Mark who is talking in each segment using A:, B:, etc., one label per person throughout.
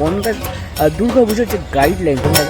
A: বনগাঁ দুর্গা পুজোর যে গাইডলাইন তোমরা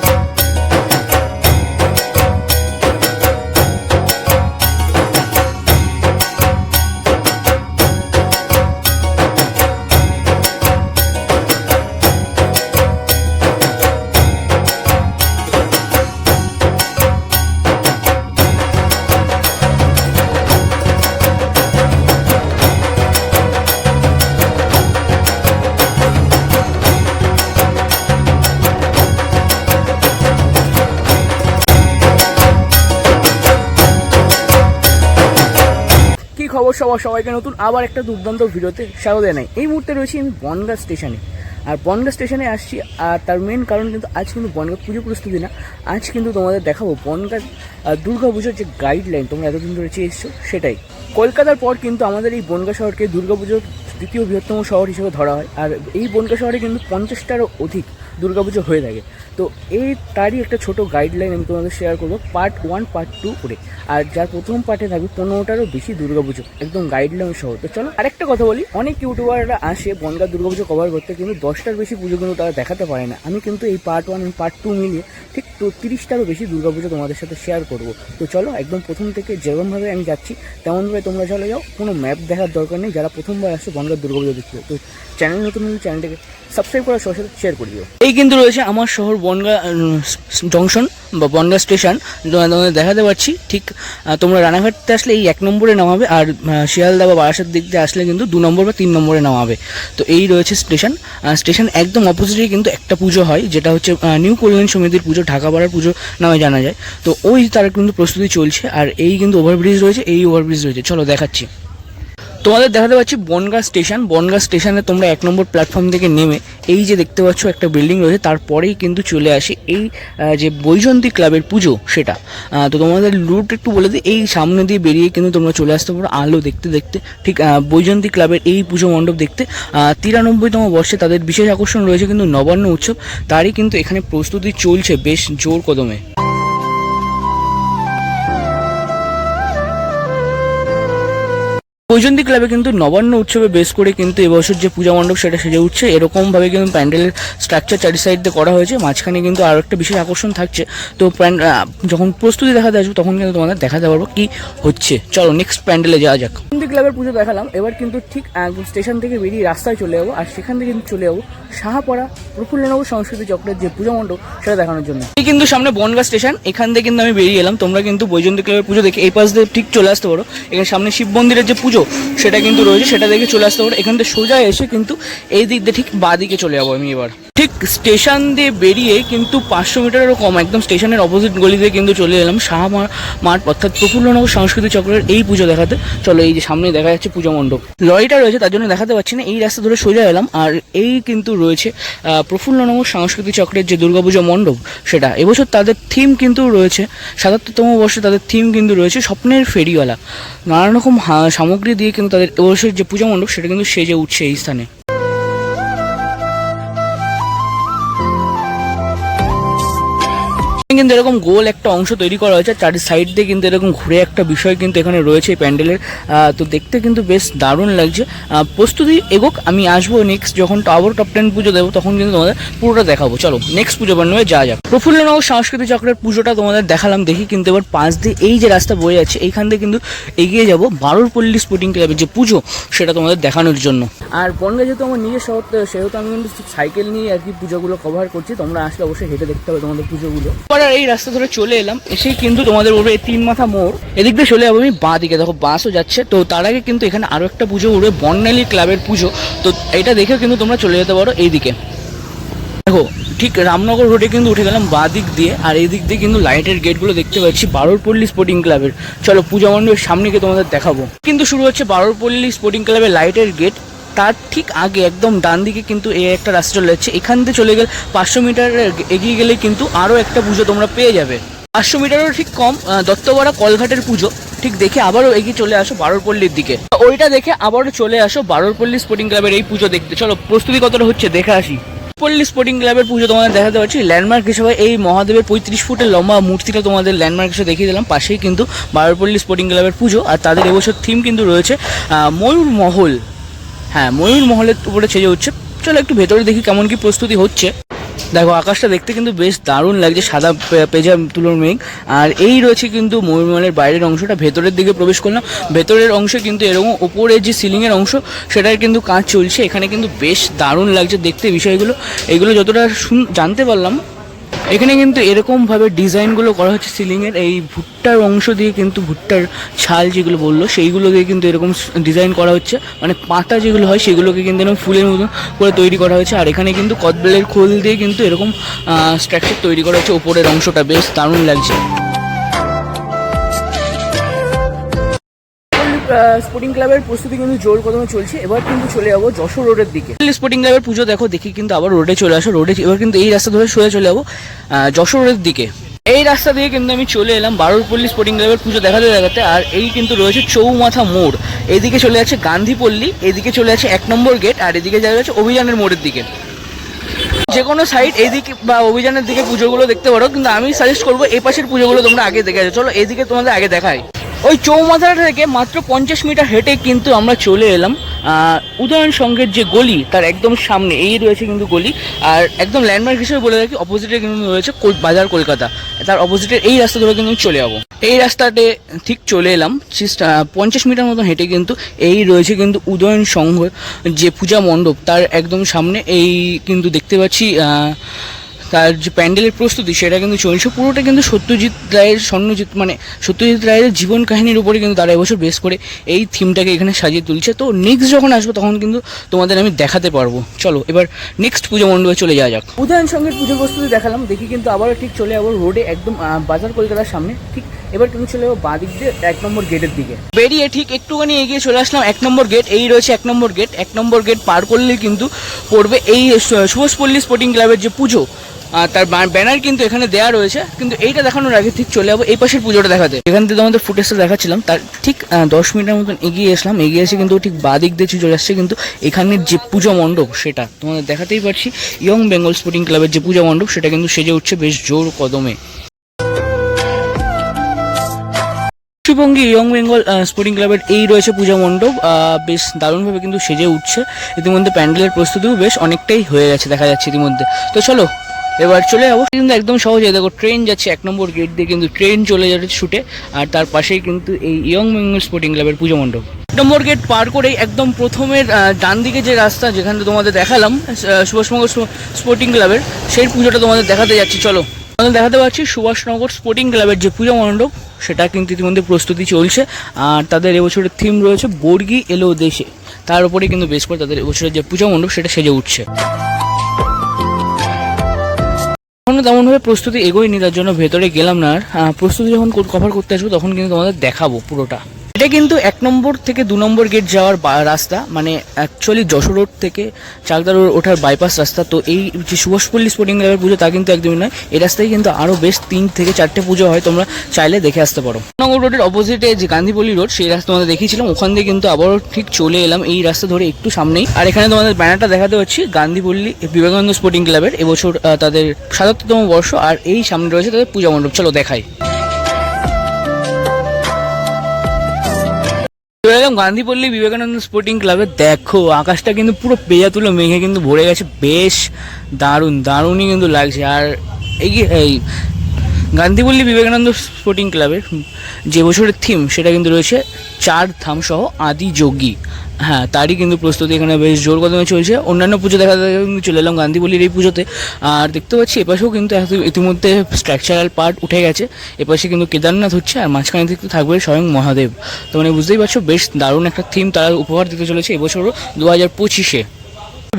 A: খবর সবার সবাইকে নতুন আবার একটা দুর্দান্ত ভিডিওতে স্বাগত জানাই। এই মুহূর্তে রয়েছি আমি বনগাঁ স্টেশনে। আর বনগাঁ স্টেশনে আসছি, আর তার মেন কারণ কিন্তু আজ কিন্তু বনগাঁ পুজো প্রস্তুতি না, আজ কিন্তু তোমাদের দেখাবো বনগাঁ দুর্গা পুজোর যে গাইডলাইন তোমরা এতদিন ধরে চেয়ে এসছো সেটাই। কলকাতার পর কিন্তু আমাদের এই বনগাঁ শহরকে দুর্গা পুজোর দ্বিতীয় বৃহত্তম শহর হিসেবে ধরা হয়, আর এই বনগাঁ শহরে কিন্তু পঞ্চাশটারও অধিক দুর্গাপুজো হয়ে থাকে। তো এই তারই একটা ছোট গাইডলাইন আমি তোমাদের শেয়ার করব পার্ট ওয়ান পার্ট টু করে। আর যার প্রথম পার্টে থাকবে পনেরোটারও বেশি দুর্গাপুজো, একদম গাইডলাইন সহ। তো চলো আরেকটা কথা বলি, অনেক ইউটিউবাররা আসে বনগা দুর্গাপুজো কভার করতে, কিন্তু দশটার বেশি পুজো কিন্তু তারা দেখাতে পারে না। আমি কিন্তু এই পার্ট ওয়ান এবং পার্ট টু মিলিয়ে ঠিক তো তিরিশটারও বেশি দুর্গাপুজো তোমাদের সাথে শেয়ার করব। তো চলো একদম প্রথম থেকে যেরকমভাবে আমি যাচ্ছি, তেমনভাবে তোমরা চলে যাও, কোনো ম্যাপ দেখার দরকার নেই। যারা প্রথমবার আসছে বনগার দুর্গাপুজো দেখতে, তো চ্যানেল নতুন হলে চ্যানেলটাকে সাবস্ক্রাইব করার সবার সাথে শেয়ার করে দিও। এই কিন্তু রয়েছে আমার শহর বনগা জংশন বা বনগা স্টেশন তোমাদের দেখাতে পারছি, ঠিক তোমরা রানাঘাটতে আসলে এই এক নম্বরে নামাবে আর শিয়ালদা বা বারাসাত দিক দিয়ে আসলে কিন্তু দু নম্বর বা তিন নম্বরে নামাবে। তো এই রয়েছে স্টেশন স্টেশন একদম অপোজিটে কিন্তু একটা পুজো হয়, যেটা হচ্ছে নিউ কল্যাণ সমিতির পুজো ঢাকাপাড়ার পুজো নামে জানা যায়। তো ওই তার কিন্তু প্রস্তুতি চলছে আর এই কিন্তু ওভারব্রিজ রয়েছে, এই ওভারব্রিজ রয়েছে। চলো দেখাচ্ছি। তোমাদের দেখাতে পাচ্ছি বনগাঁ স্টেশন। বনগাঁ স্টেশনে তোমরা এক নম্বর প্ল্যাটফর্ম থেকে নেমে এই যে দেখতে পাচ্ছ একটা বিল্ডিং রয়েছে, তারপরেই কিন্তু চলে আসি এই যে বৈজন্তী ক্লাবের পুজো সেটা। তো তোমাদের রুট একটু বলে দিই, এই সামনে দিয়ে বেরিয়ে কিন্তু তোমরা চলে আসতে পারো আলো দেখতে দেখতে। ঠিক বৈজন্তী ক্লাবের এই পুজো মণ্ডপ দেখতে। তিরানব্বইতম বর্ষে তাদের বিশেষ আকর্ষণ রয়েছে কিন্তু নবান্ন উৎসব, তারই কিন্তু এখানে প্রস্তুতি চলছে বেশ জোর কদমে। বৈজন্তী ক্লাবে কিন্তু নবান্ন উৎসবে বেশ করে কিন্তু এবছর যে পূজা মণ্ডপ সেটা সেজে উঠছে এরকমভাবে কিন্তু প্যান্ডেলের স্ট্রাকচার চারি সাইড দিয়ে করা হয়েছে মাঝখানে কিন্তু আরও একটা বিশেষ আকর্ষণ থাকছে। তো যখন প্রস্তুতি দেখাতে আসব তখন কিন্তু তোমাদের দেখাতে পারব কি হচ্ছে। চলো নেক্সট প্যান্ডেলে যাওয়া যাক। বৈজন্তী ক্লাবের পুজো দেখালাম এবার কিন্তু ঠিক স্টেশন থেকে বেরিয়ে রাস্তায় চলে যাব আর সেখান থেকে কিন্তু চলে যাব সাহাপাড়া প্রফুল্লনগর সংস্কৃতি চক্রের যে পূজা মণ্ডপ সেটা দেখানোর জন্য। এই কিন্তু সামনে বনগা স্টেশন এখান থেকে কিন্তু আমি বেরিয়ে এলাম তোমরা কিন্তু বৈজন্তী ক্লাবের পুজো দেখে এই পাশ দিয়ে ঠিক চলে আসতে পারো। এখানে সামনে শিব মন্দিরের যে পুজো সেটা কিন্তু রয়েছে, সেটা দেখে চলে আসতে পারো এখান থেকে সোজা এসে কিন্তু এই দিক দিয়ে ঠিক বাঁ দিকে চলে যাব আমি এবার। ঠিক স্টেশন দিয়ে বেরিয়ে কিন্তু পাঁচশো মিটারেরও কম, একদম স্টেশনের অপোজিট গলিতে কিন্তু চলে এলাম শাহ মাঠ, অর্থাৎ প্রফুল্লনগর সংস্কৃতি চক্রের এই পুজো দেখাতে। চলো এই যে সামনে দেখা যাচ্ছে পুজো মণ্ডপ। লরিটা রয়েছে, তার জন্য দেখাতে পাচ্ছি না, এই রাস্তা ধরে সোজা এলাম, আর এই কিন্তু রয়েছে প্রফুল্লনগর সাংস্কৃতিক চক্রের যে দুর্গাপুজো মণ্ডপ, সেটা। এবছর তাদের থিম কিন্তু রয়েছে, সাতাত্তরতম বর্ষে তাদের থিম কিন্তু রয়েছে স্বপ্নের ফেরিওয়ালা। নানান রকম সামগ্রী দিয়ে কিন্তু তাদের এবছর যে পূজা মণ্ডপ সেটা কিন্তু সেজে উঠছে এই স্থানে। কিন্তু এরকম গোল একটা অংশ তৈরি করা হয়েছে, চারি সাইড দিয়ে কিন্তু এরকম ঘুরে একটা বিষয় কিন্তু এখানে রয়েছে প্যান্ডেলের। তো দেখতে কিন্তু বেশ দারুণ লাগছে। প্রস্তুতি এগোক, আমি আসব নেক্সট যখন আবার টপ টেন পুজো দেবো, তখন কিন্তু তোমাদের পুরোটা দেখাবো। চলো নেক্সট পুজো বান্নবে যা যাক। প্রফুল্লনগর সাংস্কৃতিক চক্রের পুজোটা তোমাদের দেখালাম, দেখি কিন্তু এবার পাঁচ দিয়ে এই যে রাস্তা বয়ে যাচ্ছে, এইখান থেকে কিন্তু এগিয়ে যাব বারোর পল্লী স্পোর্টিং ক্লাবের যে পুজো, সেটা তোমাদের দেখানোর জন্য। আর বনগা যেহেতু আমার নিজের শহর সেহেতু আমি কিন্তু সাইকেল নিয়ে আর কি পুজোগুলো কভার করছি, তোমরা আসলে অবশ্যই হেঁটে দেখতে হবে তোমাদের পুজোগুলো। আর এই রাস্তা ধরে চলে এলাম, এসেই কিন্তু তোমাদের উঠবে এই তিন মাথা মোড়। এদিক দিয়ে চলে যাব আমি বাঁ দিকে দেখো, বাসও যাচ্ছে। তো তার আগে কিন্তু এখানে আরও একটা পুজো উঠবে বর্ণালী ক্লাবের পুজো। তো এটা দেখেও কিন্তু তোমরা চলে যেতে পারো এই দিকে দেখো, ঠিক রামনগর রোডে কিন্তু উঠে গেলাম বাঁ দিক দিয়ে, আর এই দিক দিয়ে কিন্তু লাইটের গেটগুলো দেখতে পাচ্ছি বারোরপল্লী স্পোর্টিং ক্লাবের চলো, পূজা মণ্ডপের সামনে গিয়ে তোমাদের দেখাবো। কিন্তু শুরু হচ্ছে বারোরপল্লী স্পোর্টিং ক্লাবের লাইটের গেট তার ঠিক আগে একদম ডান দিকে কিন্তু এই একটা রাস্তা চলে যাচ্ছে। এখান থেকে চলে গেলে পাঁচশো মিটার এগিয়ে গেলে কিন্তু আরও একটা পুজো তোমরা পেয়ে যাবে। পাঁচশো মিটারও ঠিক কম দত্তপাড়া কলঘাটের পুজো। ঠিক দেখে আবারও এগিয়ে চলে আসো বারোরপল্লীর দিকে। ওইটা দেখে আবারও চলে আসো বারোরপল্লী স্পোর্টিং ক্লাবের এই পুজো দেখতে। চলো, প্রস্তুতি কতটা হচ্ছে দেখে আসি। পল্লী স্পোর্টিং ক্লাবের পুজো তোমাদের দেখাতে পারছি। ল্যান্ডমার্ক হিসেবে এই মহাদেবের পঁয়ত্রিশ ফুটের লম্বা মূর্তিটা তোমাদের ল্যান্ডমার্ক হিসেবে দেখিয়ে দিলাম। পাশেই কিন্তু বারোপল্লী স্পোর্টিং ক্লাবের পুজো। আর তাদের এবছর থিম কিন্তু রয়েছে ময়ূর মহল হ্যাঁ ময়ূর মহলের উপরে ছেজে উঠছে চলো একটু ভেতরে দেখি কেমন কি প্রস্তুতি হচ্ছে। দেখো, আকাশটা দেখতে কিন্তু বেশ দারুণ লাগছে, সাদা পেঁজা তুলোর মেঘ। আর এই রয়েছে কিন্তু ময়ূরমহলের বাইরের অংশটা, ভেতরের দিকে প্রবেশ করলাম। ভেতরের অংশে কিন্তু এরকম ওপরের যে সিলিংয়ের অংশ, সেটার কিন্তু কাজ চলছে। এখানে কিন্তু বেশ দারুণ লাগছে দেখতে বিষয়গুলো। এগুলো যতটা জানতে পারলাম এখানে কিন্তু এরকমভাবে ডিজাইনগুলো করা হচ্ছে সিলিংয়ের। এই ভুট্টার অংশ দিয়ে কিন্তু ভুট্টার ছাল যেগুলো বলল, সেইগুলো দিয়ে কিন্তু এরকম ডিজাইন করা হচ্ছে। মানে পাতা যেগুলো হয়, সেগুলোকে কিন্তু এরকম ফুলের মতো করে তৈরি করা হয়েছে। আর এখানে কিন্তু কদবেলের খোল দিয়ে কিন্তু এরকম স্ট্রাকচার তৈরি করা হচ্ছে ওপরের অংশটা বেশ দারুণ লাগছে। স্পোর্টিং ক্লাবের প্রস্তুতি কিন্তু জোর কদমে চলছে। এবার কিন্তু চলে যাব যশোর রোডের দিকে। স্পোর্টিং ক্লাবের পুজো দেখো, দেখি কিন্তু আবার রোডে চলে আসো। রোডে এবার কিন্তু এই রাস্তা ধরে সোজা চলে যাব যশোর রোডের দিকে। এই রাস্তা দিয়ে কিন্তু আমি চলে এলাম বারুরপল্লী স্পোর্টিং ক্লাবের পুজো দেখাতে দেখাতে, আর এই কিন্তু রয়েছে চৌমাথা মোড়। এদিকে চলে যাচ্ছে গান্ধীপল্লী, এদিকে চলে যাচ্ছে এক নম্বর গেট আর এদিকে যাওয়া যাচ্ছে অভিযানের মোড়ের দিকে। যে কোনো সাইড এদিকে বা অভিযানের দিকে পুজোগুলো দেখতে পারো, কিন্তু আমি সাজেস্ট করব এই পাশের পুজোগুলো তোমরা আগে দেখে চলো এদিকে তোমাদের আগে দেখাই। ওই চৌমাথাটা থেকে মাত্র পঞ্চাশ মিটার হেঁটে কিন্তু আমরা চলে এলাম। উদয়ন সংঘের যে গলি, তার একদম সামনে, এই রয়েছে কিন্তু গলি। আর একদম ল্যান্ডমার্ক হিসেবে বলে রাখি অপোজিটে কিন্তু রয়েছে বাজার কলকাতা। তার অপোজিটে এই রাস্তা ধরে কিন্তু চলে যাব। এই রাস্তাতে ঠিক চলে এলাম। পঞ্চাশ মিটার মতো হেঁটে কিন্তু এই রয়েছে কিন্তু উদয়ন সংঘ যে পূজা মণ্ডপ, তার একদম সামনে এই কিন্তু দেখতে পাচ্ছি তার যে প্যান্ডেলের প্রস্তুতি সেটা কিন্তু চলছে। পুরোটা কিন্তু সত্যজিৎ রায়ের স্বর্ণজিৎ মানে সত্যজিৎ রায়ের জীবন কাহিনীর উপরে কিন্তু তারা এবছর বেস করে এই থিমটাকে এখানে সাজিয়ে তুলছে। তো নেক্সট যখন আসব তখন কিন্তু তোমাদের আমি দেখাতে পারব। চলো এবার নেক্সট পুজো মণ্ডপে চলে যাওয়া যাক। উদয়ন সঙ্গের পুজো প্রস্তুতি দেখালাম। দেখি কিন্তু আবার ঠিক চলে যাব রোডে একদম বাজার কলকাতার সামনে। ঠিক এবার কিন্তু চলে যাব বাদিক দিয়ে এক নম্বর গেটের দিকে। বেরিয়ে ঠিক একটুখানি এগিয়ে চলে আসলাম এক নম্বর গেট এই রয়েছে এক নম্বর গেট এক নম্বর গেট পার করলেই কিন্তু পড়বে এই সুভাষপল্লী স্পোর্টিং ক্লাবের যে পুজো তার ব্যানার কিন্তু এখানে দেওয়া রয়েছে। কিন্তু এইটা দেখানোর আগে ঠিক চলে যাব এই পাশের পুজোটা দেখাতে। এখান থেকে তোমাদের ফুটেজটা দেখাচ্ছিলাম। তার ঠিক দশ মিনিটের মতন এগিয়ে এসলাম এগিয়ে এসে কিন্তু ঠিক বাদিক দিয়ে চলে আসছে কিন্তু এখানের যে পুজো মণ্ডপ সেটা তোমাদের দেখাতেই পারছি। ইয়ং বেঙ্গল স্পোর্টিং ক্লাবের যে পূজা মণ্ডপ সেটা কিন্তু সেজে উঠছে বেশ জোর কদমে। পশ্চিমবঙ্গে ইয়ং বেঙ্গল স্পোর্টিং ক্লাবের এই রয়েছে পূজা মণ্ডপ। বেশ দারুণভাবে কিন্তু সেজে উঠছে। ইতিমধ্যে প্যান্ডেলের প্রস্তুতিও বেশ অনেকটাই হয়ে গেছে, দেখা যাচ্ছে ইতিমধ্যে। তো চলো এবার চলে যাব। কিন্তু একদম সহজে দেখো, ট্রেন যাচ্ছে এক নম্বর গেট দিয়ে কিন্তু ট্রেন চলে যাচ্ছে ছুটে। আর তার পাশেই কিন্তু এই ইয়ং বেঙ্গল স্পোর্টিং ক্লাবের পুজো মণ্ডপ। নম্বর গেট পার করেই একদম প্রথমের ডান দিকে যে রাস্তা যেখানে তোমাদের দেখালাম সুভাষনগর স্পোর্টিং ক্লাবের সেই পুজোটা তোমাদের দেখাতে যাচ্ছি। চলো আমাদের দেখাতে পাচ্ছি সুভাষনগর স্পোর্টিং ক্লাবের যে পূজা মণ্ডপ, সেটা কিন্তু ইতিমধ্যে প্রস্তুতি চলছে। আর তাদের এবছরের থিম রয়েছে বর্গি এলো দেশে। তার উপরে কিন্তু বেশ করে তাদের এবছরের যে পূজা মণ্ডপ, সেটা সেজে উঠছে। এখনও তেমনভাবে প্রস্তুতি এগোয়নি, তার জন্য ভেতরে গেলাম না আর প্রস্তুতি যখন কভার করতে আসব, তখন কিন্তু তোমাদের দেখাবো পুরোটা। এটা কিন্তু এক নম্বর থেকে দু নম্বর গেট যাওয়ার রাস্তা মানে অ্যাকচুয়ালি যশোর রোড থেকে চাকদা রোড ওঠার বাইপাস রাস্তা। তো এই যে সুভাষপল্লী স্পোর্টিং ক্লাবের পুজো, তা কিন্তু একদমই নয়। এই রাস্তায় কিন্তু আরও বেশ তিন থেকে চারটে পুজো হয়, তোমরা চাইলে দেখে আসতে পারো। নগর রোডের অপোজিটে যে গান্ধীপল্লী রোড সেই রাস্তা তোমাদের দেখিয়েছিলাম। ওখান দিয়ে কিন্তু আবারও ঠিক চলে এলাম, এই রাস্তা ধরে একটু সামনেই। আর এখানে তোমাদের ব্যানারটা দেখাতে পাচ্ছি গান্ধীপল্লী বিবেকানন্দ স্পোর্টিং ক্লাবের এবছর তাদের সাতাত্তরতম বর্ষ, আর এই সামনে রয়েছে তাদের পূজা মণ্ডপ। চলো দেখাই। এলাম গান্ধীপল্লী বিবেকানন্দ স্পোর্টিং ক্লাবে দেখো, আকাশটা কিন্তু পুরো পেয়া তুলো, মেঘে কিন্তু ভরে গেছে, বেশ দারুণ, দারুণই কিন্তু লাগছে। আর এই এই গান্ধীপল্লী বিবেকানন্দ স্পোর্টিং ক্লাবের যে বছরের থিম সেটা কিন্তু রয়েছে চার ধাম সহ আদি যোগী। হ্যাঁ তারই কিন্তু প্রস্তুতি এখানে বেশ জোর কদমে চলছে। অন্যান্য পুজো দেখা কিন্তু চলে এলাম গান্ধীবলির এই পুজোতে। আর দেখতে পাচ্ছি, এপাশেও কিন্তু ইতিমধ্যে স্ট্রাকচারাল পার্ট উঠে গেছে। এপাশে কিন্তু কেদারনাথ হচ্ছে, আর মাঝখানে দেখতে থাকবে স্বয়ং মহাদেব। তো মানে বুঝতেই পারছ, বেশ দারুণ একটা থিম তারা উপহার দিতে চলেছে এবছরও দু হাজার পঁচিশে।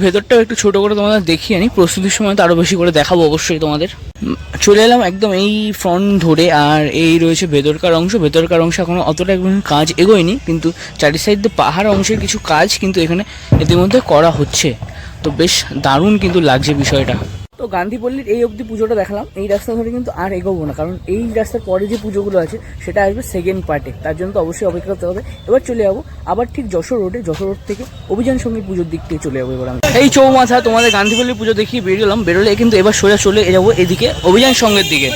A: ভেতরটাও একটু ছোট করে তোমাদের দেখিয়ে আনি প্রস্তুতির সময় তো আরও বেশি করে দেখাবো অবশ্যই তোমাদের। চলে এলাম একদম এই ফ্রন্ট ধরে, আর এই রয়েছে ভেতরকার অংশ। ভেতরকার অংশ এখনও অতটা একদম কাজ এগোয়নি, কিন্তু চারি সাইড দিয়ে পাহাড় অংশের কিছু কাজ কিন্তু এখানে ইতিমধ্যে করা হচ্ছে। তো বেশ দারুণ কিন্তু লাগছে বিষয়টা। তো গান্ধীপল্লীর এই অবধি পুজোটা দেখালাম, এই রাস্তা ধরে কিন্তু আর এগোবো না, কারণ এই রাস্তার পরে যে পুজোগুলো আছে, সেটা আসবে সেকেন্ড পার্টে তার জন্য তো অবশ্যই অপেক্ষা করতে হবে। এবার চলে যাব, আবার ঠিক যশোর রোডে যশোর রোড থেকে অভিযান সংগীত পুজোর দিক থেকে চলে যাব এবার আমি এই চৌমাথা তোমাদের গান্ধীপল্লী পুজো দেখিয়ে বেরোলাম। বেরোলে কিন্তু এবার সোজা চলে যাব এদিকে অভিযান সঙ্গের দিকে।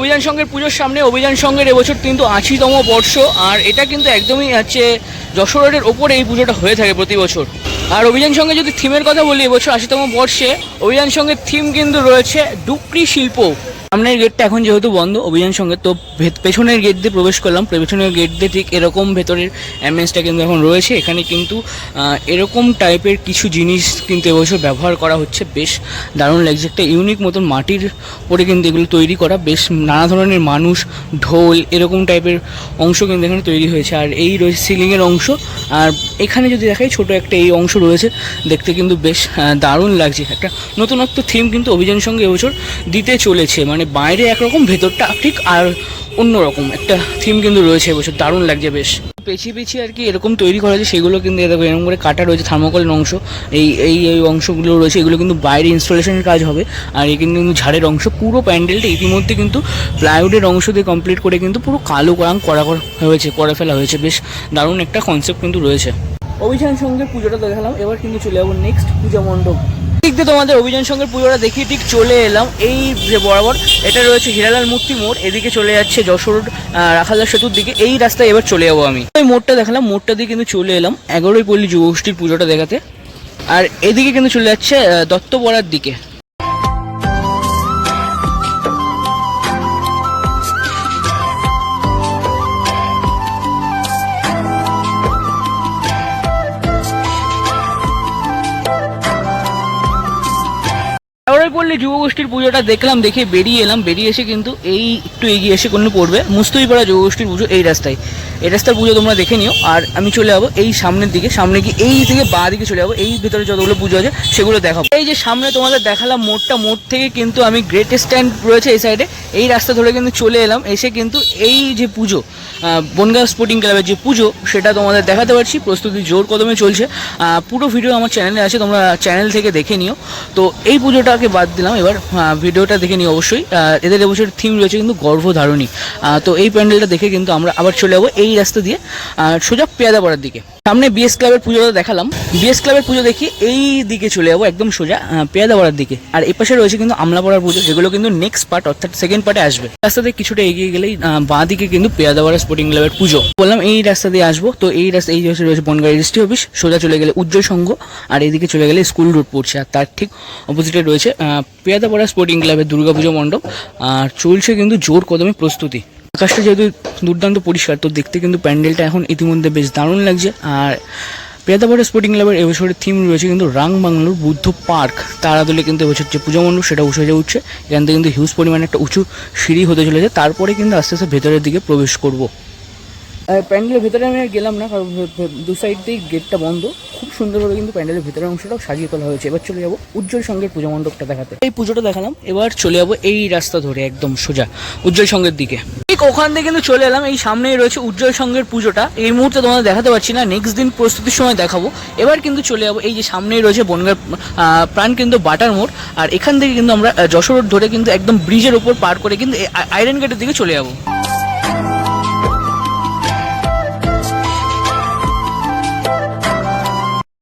A: অভিযান সংঘের পুজোর সামনে। অভিযান সংঘের এবছর কিন্তু আশিতম বর্ষ, আর এটা কিন্তু একদমই হচ্ছে যশোর রোডের ওপরে এই পুজোটা হয়ে থাকে প্রতি বছর। আর অভিযান সঙ্গে যদি থিমের কথা বলি, এবছর আশিতম বর্ষে অভিযান সঙ্গে থিম কিন্তু রয়েছে ডুকরি শিল্প। সামনের গেটটা এখন যেহেতু বন্ধ অভিযান সঙ্গে, তো পেছনের গেট দিয়ে প্রবেশ করলাম। পেছনের গেট দিয়ে ঠিক এরকম ভেতরের অ্যাম্বিয়েন্সটা কিন্তু এখন রয়েছে। এখানে কিন্তু এরকম টাইপের কিছু জিনিস কিন্তু এবছর ব্যবহার করা হচ্ছে। বেশ দারুণ লাগছে। একটা ইউনিক মতন মাটির পরে কিন্তু এগুলো তৈরি করা। বেশ নানা ধরনের মানুষ, ঢোল, এরকম টাইপের অংশ কিন্তু এখানে তৈরি হয়েছে। আর এই রয়েছে সিলিংয়ের অংশ। আর এখানে যদি দেখাই, ছোট একটা এই অংশ রয়েছে। দেখতে কিন্তু বেশ দারুণ লাগছে। একটা নতুনত্ব থিম কিন্তু অভিযান সঙ্গে এবছর দিতে চলেছে। মানে বাইরে একরকম, ভেতরটা ঠিক আর অন্যরকম। একটা থিম কিন্তু রয়েছে এবছর, দারুণ লাগছে বেশ। পেছিয়ে পেছিয়ে আর কি এরকম তৈরি করা হয়েছে, সেগুলো কিন্তু দেখো, এরকম করে কাটা রয়েছে, থার্মোকলের অংশ। এই এই এই অংশগুলো রয়েছে, এগুলো কিন্তু বাইরে ইনস্টলেশনের কাজ হবে। আর এই কিন্তু ঝাড়ের অংশ, পুরো প্যান্ডেলটা ইতিমধ্যে কিন্তু প্লাইউডের অংশ দিয়ে কমপ্লিট করে কিন্তু পুরো কালো রং করা হয়েছে, করে ফেলা হয়েছে। বেশ দারুণ একটা কনসেপ্ট কিন্তু রয়েছে। অভিযান সঙ্গে পুজোটা দেখালাম, এবার কিন্তু চলে যাব নেক্সট পূজা মণ্ডপ। দিয়ে তোমাদের অভিযান সঙ্গে পুজোটা দেখি ঠিক চলে এলাম। এই যে বরাবর, এটা রয়েছে হিরালাল মূর্তি মোড়, এদিকে চলে যাচ্ছে যশোর রাখালদার সেতুর দিকে, এই রাস্তায় এবার চলে যাব আমি। ওই মোড়টা দেখালাম, মোড়টা দিয়ে কিন্তু চলে এলাম এগারোই পল্লী যুবগোষ্ঠীর পুজোটা দেখাতে। আর এদিকে কিন্তু চলে যাচ্ছে দত্তপাড়ার দিকে। পল্লী যুবগোষ্ঠীর পুজোটা দেখলাম, দেখে বেরিয়ে এলাম। বেরিয়ে এসে কিন্তু এই একটু এগিয়ে এসে কোনো পড়বে। মুস্তুই মুস্তুইপাড়া যুবগোষ্ঠীর পুজো এই রাস্তায়। এই রাস্তার পুজো তোমরা দেখে নিও। আর আমি চলে যাব এই সামনের দিকে। সামনে গিয়ে এই থেকে বাঁ দিকে চলে যাব। এই ভিতরে যতগুলো পুজো আছে, সেগুলো দেখাবো। এই যে সামনে তোমাদের দেখালাম মোড়টা, মোড় থেকে কিন্তু আমি গ্রেট স্ট্যান্ড রয়েছে এই সাইডে এই রাস্তা ধরে কিন্তু চলে এলাম। এসে কিন্তু এই যে পুজো বনগাঁ স্পোর্টিং ক্লাবের যে পুজো, সেটা তোমাদের দেখাতে পারছি। প্রস্তুতি জোর কদমে চলছে। পুরো ভিডিও আমার চ্যানেলে আছে, তোমরা চ্যানেল থেকে দেখে নিও। তো এই পুজোটাকে বাদ দিলাম। এবার ভিডিওটা দেখে নিও অবশ্যই। এদের এবছর থিম রয়েছে কিন্তু গর্ভধারণী। তো এই প্যান্ডেলটা দেখে কিন্তু আমরা আবার চলে যাব। এই রাস্তা দিয়ে আহ, সোজা পেয়াদা পড়ার দিকে। সামনে বিএস ক্লাবের পুজোটা দেখালাম। বিএস ক্লাবের পুজো দেখি এই দিকে চলে যাব একদম সোজা আহ, পেয়াদা পড়ার দিকে। আর এ পাশে রয়েছে কিন্তু আমলাপাড়ার পুজো যেগুলো কিন্তু নেক্সট পার্ট অর্থাৎ সেকেন্ড পার্টে আসবে। রাস্তাতে কিছুটা এগিয়ে গেলেই বাঁ দিকে কিন্তু পেয়াদাপাড়া স্পোর্টিং ক্লাবের পুজো। বললাম এই রাস্তা দিয়ে আসব তো এই রাস্তা এই রাস্তায় রয়েছে বনগাঁ রেজিস্ট্রি অফিস সোজা চলে গেলে উজ্জ্বল সংঘ আর এইদিকে চলে গেলে স্কুল রোড পড়ছে। আর তার ঠিক অপোজিটে রয়েছে পেয়াদাপাড়া স্পোর্টিং ক্লাবের দুর্গাপুজো মণ্ডপ। আর চলছে কিন্তু জোর কদমে প্রস্তুতি। আকাশটা যেহেতু দুর্দান্ত পরিষ্কার, তো দেখতে কিন্তু প্যান্ডেলটা এখন ইতিমধ্যে বেশ দারুণ লাগছে। আর পেয়াদাবাড়ে স্পোর্টিং ক্লাবের এবছরের থিম রয়েছে কিন্তু রাং বাংলোর বুদ্ধ পার্ক। তার আদলে কিন্তু এবছর যে পূজা মণ্ডপ সেটা উঠে হয়ে উঠছে এখান থেকে কিন্তু হিউজ পরিমাণে একটা উঁচু সিঁড়ি হতে চলেছে। তারপরে কিন্তু আস্তে আস্তে ভেতরের দিকে প্রবেশ করব। প্যান্ডেলের ভেতরে আমি গেলাম না, কারণ দু সাইড দিয়ে গেটটা বন্ধ। খুব সুন্দরভাবে কিন্তু প্যান্ডেলের ভেতরের অংশটাও সাজিয়ে তোলা হয়েছে। এবার চলে যাব উজ্জ্বল সঙ্গের পূজা মণ্ডপটা দেখাতে। এই পুজোটা দেখালাম, এবার চলে যাব এই রাস্তা ধরে, একদম সোজা, উজ্জ্বল সঙ্গের দিকে। ঠিক ওখান থেকে কিন্তু চলে এলাম, এই সামনেই রয়েছে উজ্জ্বল সঙ্গের পুজোটা। এই মুহূর্তে তোমাদের দেখাতে পারছি না নেক্সট দিন প্রস্তুতির সময় দেখাবো। এবার কিন্তু চলে যাব, এই যে সামনেই রয়েছে বনগার প্রাণ কিন্তু বাটার মোড়। আর এখান থেকে কিন্তু আমরা যশোর ধরে কিন্তু একদম ব্রিজের ওপর পার করে কিন্তু আয়রন গেটের দিকে চলে যাব।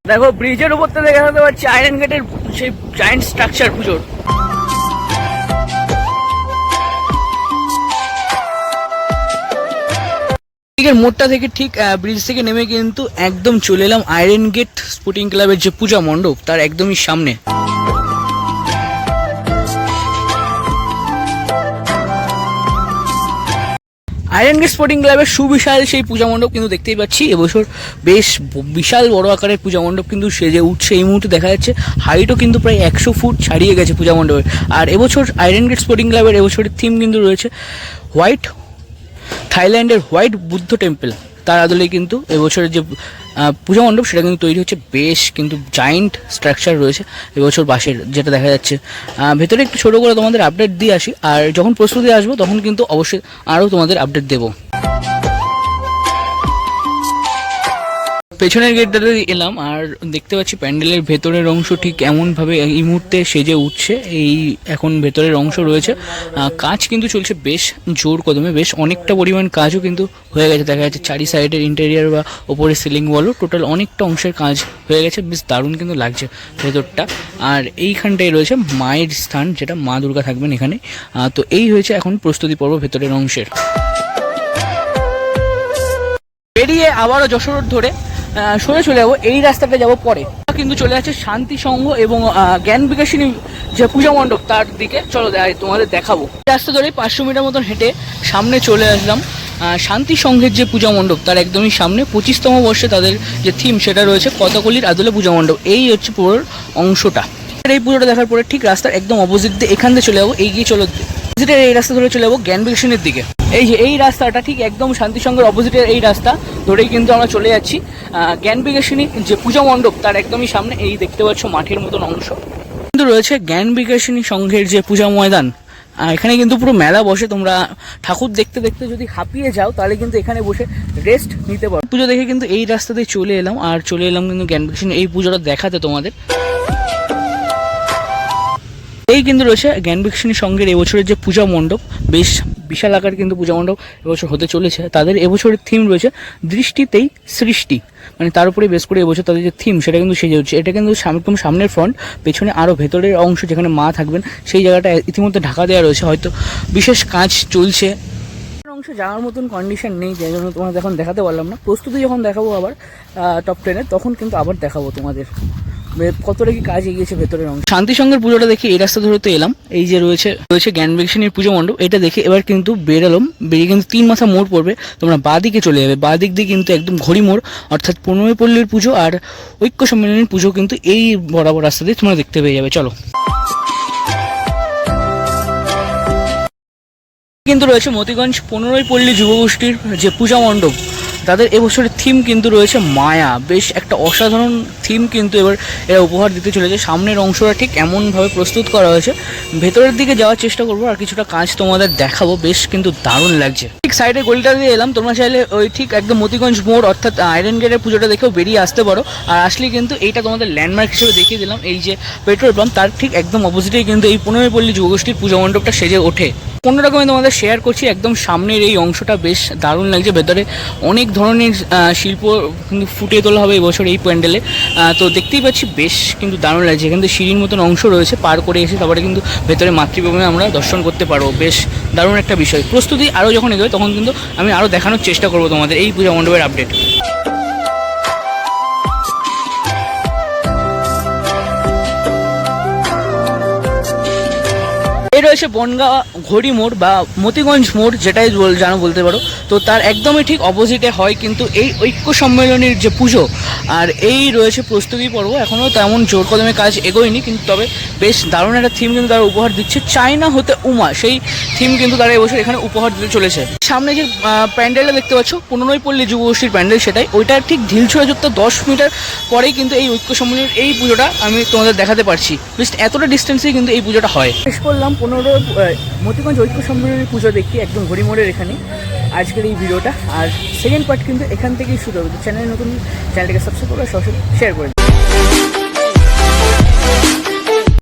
A: দেখো ব্রিজের উপর থেকে দেখাতে পারছি আয়রন গেটের সেই জায়েন্ট স্ট্রাকচার পুজোর মোড়টা থেকে ঠিক ব্রিজ থেকে নেমে কিন্তু একদম চলে এলাম আয়রন গেট স্পোর্টিং ক্লাবের যে পূজা মণ্ডপ, তার একদমই সামনে। আয়রন গেট স্পোর্টিং ক্লাবের সুবিশাল সেই পূজা মণ্ডপ কিন্তু দেখতেই পাচ্ছি। এবছর বেশ বিশাল বড় আকারের পূজা মণ্ডপ কিন্তু সে যে উঠছে এই মুহূর্তে দেখা যাচ্ছে। হাইটও কিন্তু প্রায় একশো ফুট ছাড়িয়ে গেছে পূজা মণ্ডপের আর এবছর আয়রন গেট স্পোর্টিং ক্লাবের এবছরের থিম কিন্তু রয়েছে হোয়াইট থাইল্যান্ডের হোয়াইট বুদ্ধ টেম্পল তার আদলে কিন্তু এবছরের যে পূজা মণ্ডপ, সেটা কিন্তু তৈরি হচ্ছে। বেশ কিন্তু জায়েন্ট স্ট্রাকচার রয়েছে এবছর বাঁশের, যেটা দেখা যাচ্ছে। ভেতরে একটু ছোটো করে তোমাদের আপডেট দিয়ে আসি। আর যখন প্রস্তুতি আসব, তখন কিন্তু অবশ্যই আরও তোমাদের আপডেট দেবো। পেছনের গেটটাতে এলাম আর দেখতে পাচ্ছি প্যান্ডেলের ভেতরের অংশ ঠিক এমনভাবে এই মুহূর্তে সেজে উঠছে। এই এখন ভেতরের অংশ রয়েছে। কাজ কিন্তু চলছে বেশ জোর কদমে, বেশ অনেকটা পরিমাণ কাজও কিন্তু হয়ে গেছে। দেখা যাচ্ছে চারি সাইডের ইন্টেরিয়ার বা ওপরে সিলিং বলো টোটাল অনেকটা অংশের কাজ হয়ে গেছে। বেশ দারুণ কিন্তু লাগছে ভেতরটা। আর এইখানটায় রয়েছে মায়ের স্থান, যেটা মা দুর্গা থাকবেন এখানে। তো এই হয়েছে এখন প্রস্তুতি পর্ব ভেতরের অংশের। বেরিয়ে আবারও যশোর ধরে সরে চলে যাব, এই রাস্তাটা যাব পরে। কিন্তু চলে যাচ্ছে শান্তি সংঘ এবং জ্ঞান বিকাশিনী যে পূজা মণ্ডপ, তার দিকে। চলো তোমাদের দেখাবো। এই রাস্তা ধরে পাঁচশো মিটার মতন হেঁটে সামনে চলে আসলাম। শান্তি সংঘের যে পূজা মণ্ডপ, তার একদমই সামনে। পঁচিশতম বর্ষে তাদের যে থিম সেটা রয়েছে, কতকলির আদলে পূজা মণ্ডপ। এই হচ্ছে পুরোর অংশটা। এই পুজোটা দেখার পরে ঠিক রাস্তার একদম অপোজিট দিয়ে এখান থেকে চলে যাব, এগিয়ে চলো। অপোজিটের এই রাস্তা ধরে চলে যাব জ্ঞান বিকাশনের দিকে। এই যে, এই রাস্তাটা ঠিক একদম শান্তিসংঘের অপোজিটের এই রাস্তা ধরেই কিন্তু আমরা চলে যাচ্ছি। জ্ঞান বিকাশনী যে পূজা মণ্ডপ, তার একদমই সামনে, এই দেখতে পাচ্ছ মাঠের মতন অংশ। কিন্তু রয়েছে জ্ঞান বিকাশনী সংঘের যে পূজা ময়দান এখানে কিন্তু পুরো মেলা বসে তোমরা ঠাকুর দেখতে দেখতে যদি হাঁপিয়ে যাও, তাহলে কিন্তু এখানে বসে রেস্ট নিতে পারো। পুজো দেখে কিন্তু এই রাস্তাতে চলে এলাম, আর চলে এলাম কিন্তু জ্ঞান বিকাশনী এই পুজোটা দেখাতে তোমাদের। এই কিন্তু রয়েছে জ্ঞান বিকাশনী সংঘের এবছরের যে পূজা মণ্ডপ, বেশ বিশাল আকার কিন্তু পূজা মণ্ডপ এবছর হতে চলেছে। তাদের এবছরের থিম রয়েছে দৃষ্টিতেই সৃষ্টি। মানে তার উপরে বেশ করে এবছর তাদের যে থিম সেটা কিন্তু সেজে হচ্ছে। এটা কিন্তু একদম সামনের ফ্রন্ট পেছনে আরও ভেতরের অংশ যেখানে মা থাকবেন, সেই জায়গাটা ইতিমধ্যে ঢাকা দেওয়া রয়েছে। হয়তো বিশেষ কাজ চলছে। অংশ যাওয়ার মতন কন্ডিশন নেই যাই জন্য তোমাদের এখন দেখাতে পারলাম না। প্রস্তুতি যখন দেখাবো আবার টপ টেনে তখন কিন্তু আবার দেখাবো তোমাদের। কতটা কি কাজ এগিয়েছে ভেতরের অংশ? শান্তি সঙ্গের পুজোটা দেখে এই রাস্তা ধরে তো এলাম। এই যে রয়েছে রয়েছে জ্ঞান বিকাশনীর পুজো মণ্ডপ। এটা দেখে এবার কিন্তু বেরোলাম। বেরিয়ে কিন্তু তিন মাথা মোড় পড়বে। তোমরা বাদিকে চলে যাবে। বাদিক দিয়ে কিন্তু একদম ঘড়ি মোড়, অর্থাৎ পনেরোই পল্লীর পুজো আর ঐক্য সম্মেলনের পুজো কিন্তু এই বরাবর রাস্তা দিয়ে তোমরা দেখতে পেয়ে যাবে। চলো। কিন্তু রয়েছে মতিগঞ্জ পনেরোই পল্লী যুবগোষ্ঠীর যে পূজা মণ্ডপ তাদের এবছরের থিম কিন্তু রয়েছে মায়া। বেশ একটা অসাধারণ থিম কিন্তু এবার এরা উপহার দিতে চলেছে। সামনের অংশটা ঠিক এমনভাবে প্রস্তুত করা হয়েছে। ভেতরের দিকে যাওয়ার চেষ্টা করব আর কিছুটা কাজ তোমাদের দেখাবো। বেশ কিন্তু দারুণ লাগছে। ঠিক সাইডে গলিটা দিয়ে এলাম। তোমরা চাইলে ওই ঠিক একদম মতিগঞ্জ মোড় অর্থাৎ আয়রন গেটের পুজোটা দেখেও বেরিয়ে আসতে পারো। আর আসলে কিন্তু এইটা তোমাদের ল্যান্ডমার্ক হিসেবে দেখিয়ে দিলাম। এই যে পেট্রোল পাম্প তার ঠিক একদম অপোজিটেই কিন্তু এই পনেরোই পল্লী যুবগোষ্ঠীর পুজো মণ্ডপটা সেজে ওঠে। কোনো তোমাদের শেয়ার করছি। একদম সামনের এই অংশটা বেশ দারুণ লাগছে। ভেতরে অনেক ধরনের শিল্প কিন্তু ফুটিয়ে তোলা হবে এবছর এই প্যান্ডেলে। তো দেখতেই পাচ্ছি বেশ কিন্তু দারুণ লাগছে। এখান থেকে সিঁড়ির মতন অংশ রয়েছে, পার করে এসে তারপরে কিন্তু ভেতরে মাতৃভূমি আমরা দর্শন করতে পারব। বেশ দারুণ একটা বিষয়। প্রস্তুতি আরও যখন এগোয়, তখন কিন্তু আমি আরও দেখানোর চেষ্টা করব তোমাদের এই পূজা মণ্ডপের আপডেট রয়েছে বনগাঁ ঘড়ি মোড় বা মতিগঞ্জ মোড়, যেটাই জানো বলতে পারো। তো তার একদমই ঠিক অপোজিটে হয়, কিন্তু এই ঐক্য সম্মেলনের যে পুজো, আর এই রয়েছে প্রস্তুতি পর্ব। এখনও তেমন জোর কদমে কাজ এগোয়নি, কিন্তু তবে বেশ দারুণ একটা থিম কিন্তু তারা উপহার দিচ্ছে। চায়না হতে উমা, সেই থিম কিন্তু তারা এবছর এখানে উপহার দিতে চলেছে। সামনে যে প্যান্ডেলটা দেখতে পাচ্ছ, পনেরোই পল্লী যুবগোষ্ঠীর প্যান্ডেল সেটাই। ওইটার ঠিক ঢিলছোড়া যুক্ত দশ মিটার পরেই কিন্তু এই ঐক্য সম্মেলনের এই পুজোটা আমি তোমাদের দেখাতে পারছি। বেশ এতটা ডিস্টেন্সেই কিন্তু এই পুজোটা হয়। শেষ করলাম, পনেরো মতিগঞ্জ ঐক্য সম্মেলনের পুজো দেখি একদম ঘড়িমোড়ের এখানে। আজকের এই ভিডিওটা। আর সেকেন্ড পার্ট কিন্তু এখান থেকেই শুরু হবে। চ্যানেল নতুন চ্যানেলটাকে সাবস্ক্রাইব করে, সরাসরি শেয়ার করে।